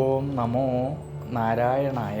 ഓം നമോ നാരായണായ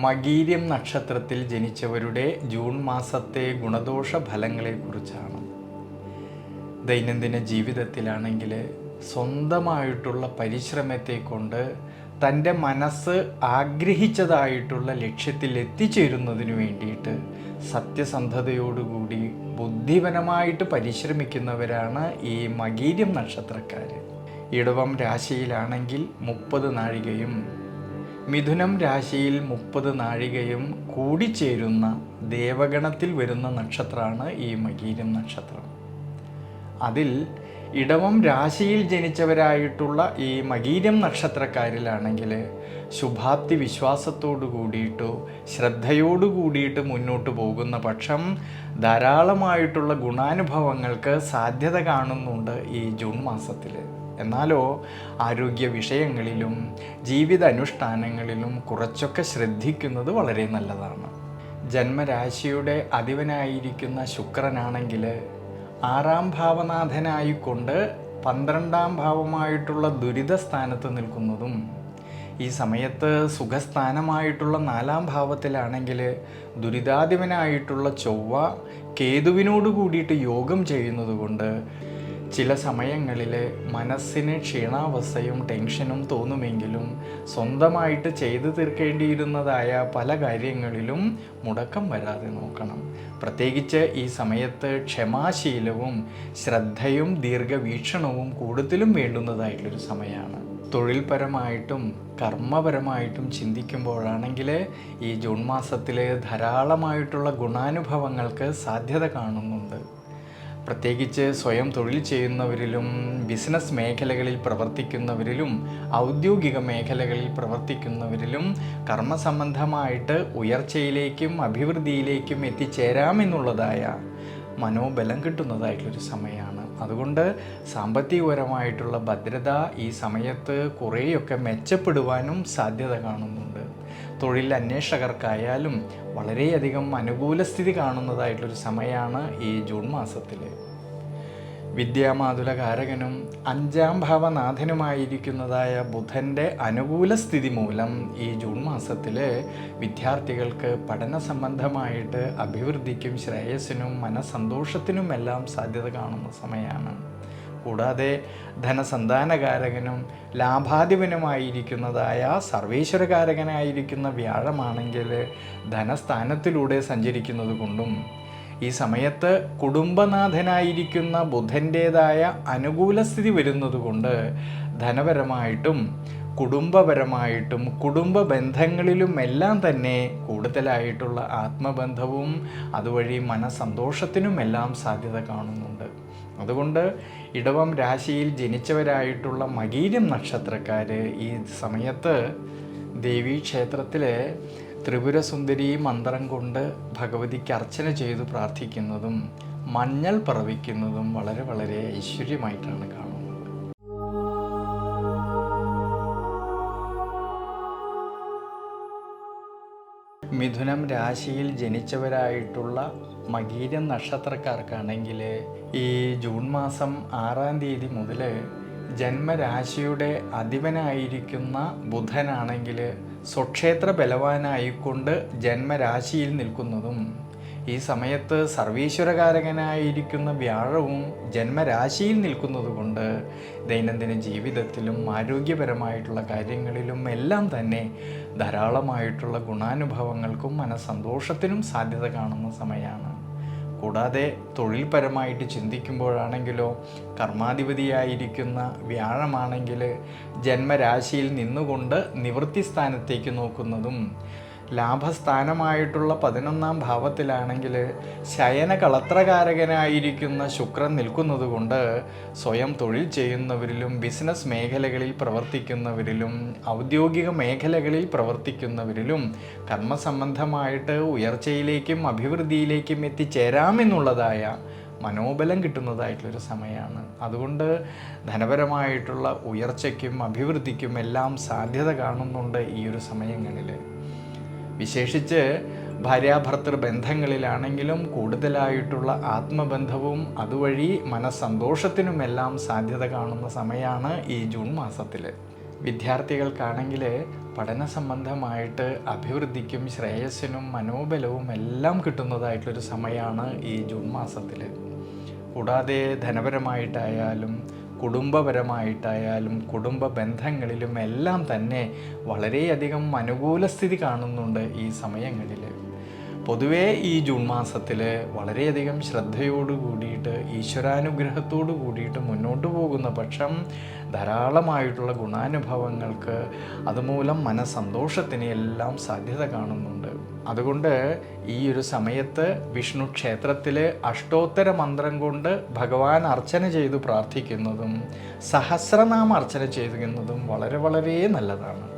മകീര്യം നക്ഷത്രത്തിൽ ജനിച്ചവരുടെ ജൂൺ മാസത്തെ ഗുണദോഷ ഫലങ്ങളെക്കുറിച്ചാണ് ദൈനംദിന ജീവിതത്തിലാണെങ്കിൽ സ്വന്തമായിട്ടുള്ള പരിശ്രമത്തെ കൊണ്ട് തന്റെ മനസ്സ് ആഗ്രഹിച്ചതായിട്ടുള്ള ലക്ഷ്യത്തിൽ എത്തിച്ചേരുന്നതിന് വേണ്ടിയിട്ട് സത്യസന്ധതയോടുകൂടി ബുദ്ധിപരമായിട്ട് പരിശ്രമിക്കുന്നവരാണ് ഈ മകീര്യം നക്ഷത്രക്കാർ ഇടവം രാശിയിലാണെങ്കിൽ മുപ്പത് നാഴികയും മിഥുനം രാശിയിൽ മുപ്പത് നാഴികയും കൂടിച്ചേരുന്ന ദേവഗണത്തിൽ വരുന്ന നക്ഷത്രമാണ് ഈ മകീരം നക്ഷത്രം. അതിൽ ഇടവം രാശിയിൽ ജനിച്ചവരായിട്ടുള്ള ഈ മകീരം നക്ഷത്രക്കാരിലാണെങ്കിൽ ശുഭാപ്തി വിശ്വാസത്തോടു കൂടിയിട്ടോ ശ്രദ്ധയോടു കൂടിയിട്ട് മുന്നോട്ട് പോകുന്ന പക്ഷം ധാരാളമായിട്ടുള്ള ഗുണാനുഭവങ്ങൾക്ക് സാധ്യത കാണുന്നുണ്ട് ഈ ജൂൺ മാസത്തിൽ എന്നാലോ ആരോഗ്യ വിഷയങ്ങളിലും ജീവിത അനുഷ്ഠാനങ്ങളിലും കുറച്ചൊക്കെ ശ്രദ്ധിക്കുന്നത് വളരെ നല്ലതാണ്. ജന്മരാശിയുടെ അധിപനായിരിക്കുന്ന ശുക്രനാണെങ്കിൽ ആറാം ഭാവനാഥനായിക്കൊണ്ട് പന്ത്രണ്ടാം ഭാവമായിട്ടുള്ള ദുരിത സ്ഥാനത്ത് നിൽക്കുന്നതും ഈ സമയത്ത് സുഖസ്ഥാനമായിട്ടുള്ള നാലാം ഭാവത്തിലാണെങ്കിൽ ദുരിതാധിപനായിട്ടുള്ള ചൊവ്വ കേതുവിനോട് കൂടിയിട്ട് യോഗം ചെയ്യുന്നത് കൊണ്ട് ചില സമയങ്ങളിൽ മനസ്സിന് ക്ഷീണാവസ്ഥയും ടെൻഷനും തോന്നുമെങ്കിലും സ്വന്തമായിട്ട് ചെയ്തു തീർക്കേണ്ടിയിരുന്നതായ പല കാര്യങ്ങളിലും മുടക്കം വരാതെ നോക്കണം. പ്രത്യേകിച്ച് ഈ സമയത്ത് ക്ഷമാശീലവും ശ്രദ്ധയും ദീർഘവീക്ഷണവും കൂടുതലും വേണ്ടുന്നതായിട്ടുള്ളൊരു സമയമാണ്. തൊഴിൽപരമായിട്ടും കർമ്മപരമായിട്ടും ചിന്തിക്കുമ്പോഴാണെങ്കിൽ ഈ ജൂൺ മാസത്തിൽ ധാരാളമായിട്ടുള്ള ഗുണാനുഭവങ്ങൾക്ക് സാധ്യത കാണുന്നുണ്ട്. പ്രത്യേകിച്ച് സ്വയം തൊഴിൽ ചെയ്യുന്നവരിലും ബിസിനസ് മേഖലകളിൽ പ്രവർത്തിക്കുന്നവരിലും ഔദ്യോഗിക മേഖലകളിൽ പ്രവർത്തിക്കുന്നവരിലും കർമ്മസംബന്ധമായിട്ട് ഉയർച്ചയിലേക്കും അഭിവൃദ്ധിയിലേക്കും എത്തിച്ചേരാമെന്നുള്ളതായ മനോബലം കിട്ടുന്നതായിട്ടുള്ളൊരു സമയമാണ്. അതുകൊണ്ട് സാമ്പത്തികപരമായിട്ടുള്ള ഭദ്രത ഈ സമയത്ത് കുറേയൊക്കെ മെച്ചപ്പെടുവാനും സാധ്യത കാണുന്നുണ്ട്. തൊഴിൽ അന്വേഷകർക്കായാലും വളരെയധികം അനുകൂല സ്ഥിതി കാണുന്നതായിട്ടുള്ളൊരു സമയമാണ് ഈ ജൂൺ മാസത്തിൽ വിദ്യാമാതുല കാരകനും അഞ്ചാം ഭാവനാഥനുമായിരിക്കുന്നതായ ബുധന്റെ അനുകൂല സ്ഥിതി മൂലം ഈ ജൂൺ മാസത്തിൽ വിദ്യാർത്ഥികൾക്ക് പഠന സംബന്ധമായിട്ട് അഭിവൃദ്ധിക്കും ശ്രേയസ്സിനും മനസന്തോഷത്തിനുമെല്ലാം സാധ്യത കാണുന്ന സമയമാണ് കൂടാതെ ധനസന്താനകാരകനും ലാഭാധിപനുമായിരിക്കുന്നതായ സർവേശ്വരകാരകനായിരിക്കുന്ന വ്യാഴമാണെങ്കിൽ ധനസ്ഥാനത്തിലൂടെ സഞ്ചരിക്കുന്നത് കൊണ്ടും ഈ സമയത്ത് കുടുംബനാഥനായിരിക്കുന്ന ബുധന്റേതായ അനുകൂലസ്ഥിതി വരുന്നതുകൊണ്ട് വരുന്നത് കൊണ്ട് ധനപരമായിട്ടും കുടുംബപരമായിട്ടും കുടുംബ ബന്ധങ്ങളിലും എല്ലാം തന്നെ കൂടുതലായിട്ടുള്ള ആത്മബന്ധവും അതുവഴി മനസന്തോഷത്തിനുമെല്ലാം സാധ്യത കാണുന്നുണ്ട്. അതുകൊണ്ട് ഇടവം രാശിയിൽ ജനിച്ചവരായിട്ടുള്ള മകീരം നക്ഷത്രക്കാർ ഈ സമയത്ത് ദേവീക്ഷേത്രത്തിലെ ത്രിപുരസുന്ദരി മന്ത്രം കൊണ്ട് ഭഗവതിക്ക് അർച്ചന ചെയ്തു പ്രാർത്ഥിക്കുന്നതും മഞ്ഞൾ പറവിക്കുന്നതും വളരെ വളരെ ഐശ്വര്യമായിട്ടാണ് കാണുന്നത്. മിഥുനം രാശിയിൽ ജനിച്ചവരായിട്ടുള്ള മകീരം നക്ഷത്രക്കാർക്കാണെങ്കിൽ ഈ ജൂൺ മാസം ആറാം തീയതി മുതൽ ജന്മരാശിയുടെ അധിപനായിരിക്കുന്ന ബുധനാണെങ്കിൽ സ്വക്ഷേത്ര ബലവാനായിക്കൊണ്ട് ജന്മരാശിയിൽ നിൽക്കുന്നതും ഈ സമയത്ത് സർവീശ്വരകാരകനായിരിക്കുന്ന വ്യാഴവും ജന്മരാശിയിൽ നിൽക്കുന്നതുകൊണ്ട് ദൈനംദിന ജീവിതത്തിലും ആരോഗ്യപരമായിട്ടുള്ള കാര്യങ്ങളിലും എല്ലാം തന്നെ ധാരാളമായിട്ടുള്ള ഗുണാനുഭവങ്ങൾക്കും മനസ്സന്തോഷത്തിനും സാധ്യത കാണുന്ന സമയമാണ്. കൂടാതെ തൊഴിൽപരമായിട്ട് ചിന്തിക്കുമ്പോഴാണെങ്കിലോ കർമാധിപതിയായിരിക്കുന്ന വ്യാഴമാണെങ്കിൽ ജന്മരാശിയിൽ നിന്നുകൊണ്ട് നിവൃത്തി സ്ഥാനത്തേക്ക് നോക്കുന്നതും ലാഭസ്ഥാനമായിട്ടുള്ള പതിനൊന്നാം ഭാവത്തിലാണെങ്കിൽ ശയന കളത്രകാരകനായിരിക്കുന്ന ശുക്രൻ നിൽക്കുന്നത് കൊണ്ട് സ്വയം തൊഴിൽ ചെയ്യുന്നവരിലും ബിസിനസ് മേഖലകളിൽ പ്രവർത്തിക്കുന്നവരിലും ഔദ്യോഗിക മേഖലകളിൽ പ്രവർത്തിക്കുന്നവരിലും കർമ്മസംബന്ധമായിട്ട് ഉയർച്ചയിലേക്കും അഭിവൃദ്ധിയിലേക്കും എത്തിച്ചേരാമെന്നുള്ളതായ മനോബലം കിട്ടുന്നതായിട്ടുള്ളൊരു സമയമാണ്. അതുകൊണ്ട് ധനപരമായിട്ടുള്ള ഉയർച്ചയ്ക്കും അഭിവൃദ്ധിക്കും എല്ലാം സാധ്യത കാണുന്നുണ്ട് ഈ ഒരു സമയങ്ങളിൽ വിശേഷിച്ച് ഭാര്യാഭർത്തൃ ബന്ധങ്ങളിലാണെങ്കിലും കൂടുതലായിട്ടുള്ള ആത്മബന്ധവും അതുവഴി മനസ്സന്തോഷത്തിനുമെല്ലാം സാധ്യത കാണുന്ന സമയമാണ് ഈ ജൂൺ മാസത്തിൽ വിദ്യാർത്ഥികൾക്കാണെങ്കിൽ പഠന സംബന്ധമായിട്ട് അഭിവൃദ്ധിക്കും ശ്രേയസ്സിനും മനോബലവും എല്ലാം കിട്ടുന്നതായിട്ടുള്ളൊരു സമയമാണ് ഈ ജൂൺ മാസത്തിൽ കൂടാതെ ധനപരമായിട്ടായാലും കുടുംബപരമായിട്ടായാലും കുടുംബ ബന്ധങ്ങളിലും എല്ലാം തന്നെ വളരെയധികം അനുകൂല സ്ഥിതി കാണുന്നുണ്ട് ഈ സമയങ്ങളിൽ പൊതുവേ ഈ ജൂൺ മാസത്തിൽ വളരെയധികം ശ്രദ്ധയോട് കൂടിയിട്ട് ഈശ്വരാനുഗ്രഹത്തോട് കൂടിയിട്ട് മുന്നോട്ട് പോകുന്ന പക്ഷം ധാരാളമായിട്ടുള്ള ഗുണാനുഭവങ്ങൾക്ക് അതുമൂലം മനസ്സന്തോഷത്തിന് എല്ലാം സാധ്യത കാണുന്നുണ്ട്. അതുകൊണ്ട് ഈ ഒരു സമയത്ത് വിഷ്ണു ക്ഷേത്രത്തിലെ അഷ്ടോത്തര മന്ത്രം കൊണ്ട് ഭഗവാൻ അർച്ചന ചെയ്തു പ്രാർത്ഥിക്കുന്നതും സഹസ്രനാമ അർച്ചന ചെയ്യുന്നതും വളരെ വളരെ നല്ലതാണ്.